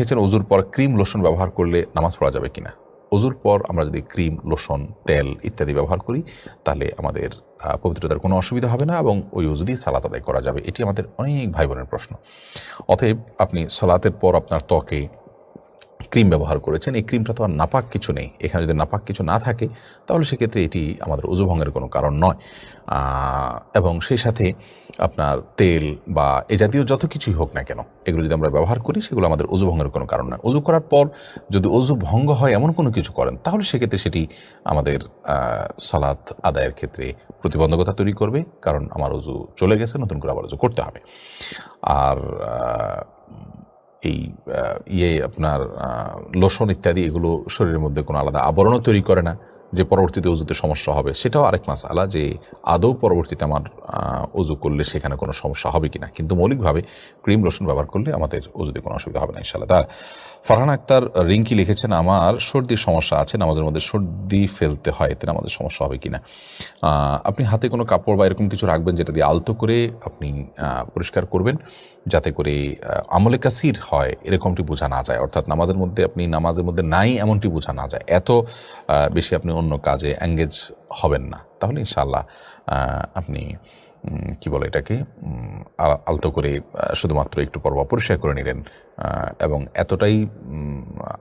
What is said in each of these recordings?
লিখেছেন অজুর পর ক্রিম লোশন ব্যবহার করলে নামাজ পড়া যাবে কিনা? অজুর পর আমরা যদি ক্রিম, লোশন, তেল ইত্যাদি ব্যবহার করি, তাহলে আমাদের পবিত্রতার কোনো অসুবিধা হবে না এবং ওই অজু দিয়ে সালাত আদায় করা যাবে। এটি আমাদের অনেক ভাই বোনের প্রশ্ন। অতএব আপনি সালাতের পর আপনার ত্বকে ক্রিম ব্যবহার করেছেন, এই ক্রিমটা তো আর নাপাক কিছু নেই। এখানে যদি নাপাক কিছু না থাকে, তাহলে সেক্ষেত্রে এটি আমাদের ওজু ভঙ্গের কোনো কারণ নয়। এবং সেই সাথে আপনার তেল বা এ জাতীয় যত কিছুই হোক না কেন, এগুলো যদি আমরা ব্যবহার করি, সেগুলো আমাদের ওজু ভঙ্গের কোনো কারণ নয়। ওজু করার পর যদি ওজু ভঙ্গ হয় এমন কোনো কিছু করেন, তাহলে সেক্ষেত্রে সেটি আমাদের সালাত আদায়ের ক্ষেত্রে প্রতিবন্ধকতা তৈরি করবে, কারণ আমার ওজু চলে গেছে, নতুন করে আবার ওজু করতে হবে। আর এই ইয়ে আপনার লোশন ইত্যাদি এগুলো শরীরের মধ্যে কোনো আলাদা আবরণও তৈরি করে না। যে পরবর্তীতে উজুতে সমস্যা হবে সেটাও আরেক মাস আলা যে আদৌ পরবর্তীতে আমার উজু করলে সেখানে কোনো সমস্যা হবে কিনা। কিন্তু মৌলিকভাবে ক্রিম লোশন ব্যবহার করলে আমাদের উজুতে কোনো অসুবিধা হবে না ইনশাল্লাহ তার ফারহান আক্তার রিঙ্কি লিখেছেন আমার সর্দির সমস্যা আছে নামাজের মধ্যে সর্দি ফেলতে হয় এতে আমাদের সমস্যা হবে কিনা? আহ, আপনি হাতে কোনো কাপড় বা এরকম কিছু রাখবেন যেটা দিয়ে আলতো করে আপনি পরিষ্কার করবেন যাতে করে আমলে কাসির হয় এরকমটি বোঝা না যায়। অর্থাৎ নামাজের মধ্যে আপনি নামাজের মধ্যে নাই এমনটি বোঝা না যায়। এত বেশি আপনি অন্য কাজে এঙ্গেজ হবেন না, তাহলে ইনশাল্লাহ আপনি কি বলে এটাকে আলতো করে শুধুমাত্র একটু পর্ব পরিষ্কার করে নিলেন এবং এতটাই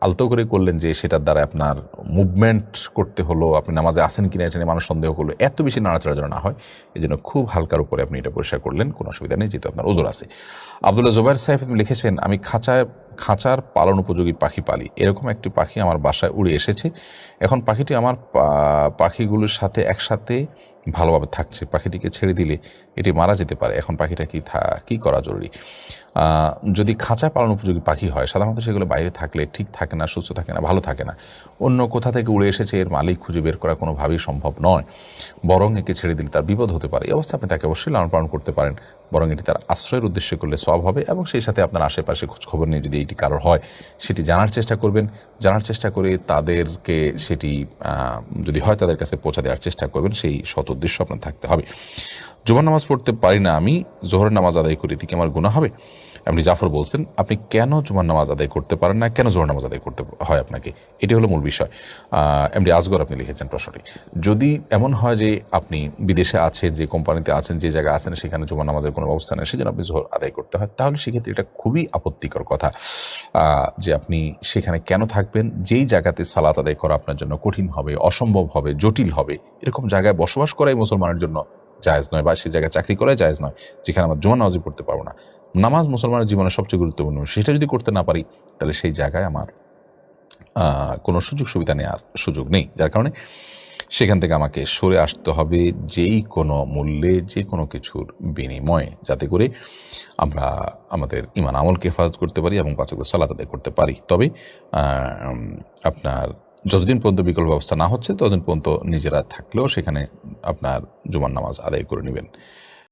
আলতো করে করলেন যে সেটার দ্বারা আপনার মুভমেন্ট করতে হলো, আপনি নামাজে আসেন কিনা এটা নিয়ে মানুষ সন্দেহ করল, এত বেশি নাড়াচাড়া যেন না হয় এই জন্য খুব হালকার উপরে আপনি এটা পরিষ্কার করলেন, কোনো অসুবিধা নেই, যেহেতু আপনার ওজোর আছে। আবদুল্লাহ জোবাইর সাহেব লিখেছেন, আমি খাঁচায় খাঁচার পালন উপযোগী পাখি পালি। এরকম একটি পাখি আমার বাসায় উড়ে এসেছে। এখন পাখিটি আমার পাখিগুলোর সাথে একসাথে ভালোভাবে থাকছে। পাখিটিকে ছেড়ে দিলে এটি মারা যেতে পারে। এখন পাখিটা কি কি করা জরুরি? যদি খাঁচা পালন উপযোগী পাখি হয়, সাধারণত সেগুলো বাইরে থাকলে ঠিক থাকে না, সুস্থ থাকে না, ভালো থাকে না। অন্য কোথা থেকে উড়ে এসেছে এর মালিক খুঁজে বের করা কোনোভাবেই সম্ভব নয়। বরং একে ছেড়ে দিলে তার বিপদ হতে পারে। এই অবস্থা আপনি তাকে অবশ্যই লালন পালন করতে পারেন। বরং এটি তার আশ্রয়ের উদ্দেশ্যে করলে সব হবে এবং সেই সাথে আপনার আশেপাশে খোঁজ খবর নিয়ে যদি এটি কারোর হয়, সেটি জানার চেষ্টা করবেন। জানার চেষ্টা করে তাদেরকে সেটি যদি হয় তাদের কাছে পৌঁছা দেওয়ার চেষ্টা করবেন। সেই সৎ উদ্দেশ্য আপনার থাকতে হবে। জুমার নামাজ পড়তে পারি না আমি, জোহরের নামাজ আদায় করি, এতে কি আমার গুণা হবে? আপনি জাফর বলছেন, আপনি কেন জুমার নামাজ আদায় করতে পারেন না? কেন জোহর নামাজ আদায় করতে হয় আপনাকে? এটি হলো মূল বিষয়। এমডি আজগর আপনি লিখেছেন প্রশ্নটি। যদি এমন হয় যে আপনি বিদেশে আছেন, যে কোম্পানিতে আছেন, যে জায়গায় আছেন, সেখানে জুমার নামাজের কোনো ব্যবস্থা নেই, সেজন্য আপনি জোহর আদায় করতে হয়, তাহলে সেক্ষেত্রে এটা খুবই আপত্তিকর কথা। যে আপনি সেখানে কেন থাকবেন? যেই জায়গাতে সালাত আদায় করা আপনার জন্য কঠিন হবে, অসম্ভব হবে, জটিল হবে, এরকম জায়গায় বসবাস করাই মুসলমানের জন্য জায়েজ নয় বা সেই জায়গায় চাকরি করাই জায়েজ নয়, যেখানে আমরা জুমা নামাজই পড়তে পারব না। নামাজ মুসলমানের জীবনে সবচেয়ে গুরুত্বপূর্ণ। সেটা যদি করতে না পারি, তাহলে সেই জায়গায় আমার কোনো সুযোগ সুবিধা নেওয়ার সুযোগ নেই। যার কারণে সেখান থেকে আমাকে সরে আসতে হবে যেই কোনো মূল্যে, যে কোনো কিছুর বিনিময়ে, যাতে করে আমরা আমাদের ইমান আমলকে হেফাজত করতে পারি এবং পাচক সালাত আদায় করতে পারি। তবে আপনার যতদিন পর্যন্ত বিকল্প ব্যবস্থা না হচ্ছে, ততদিন পর্যন্ত নিজেরা থাকলেও সেখানে আপনার জুমার নামাজ আদায় করে নেবেন।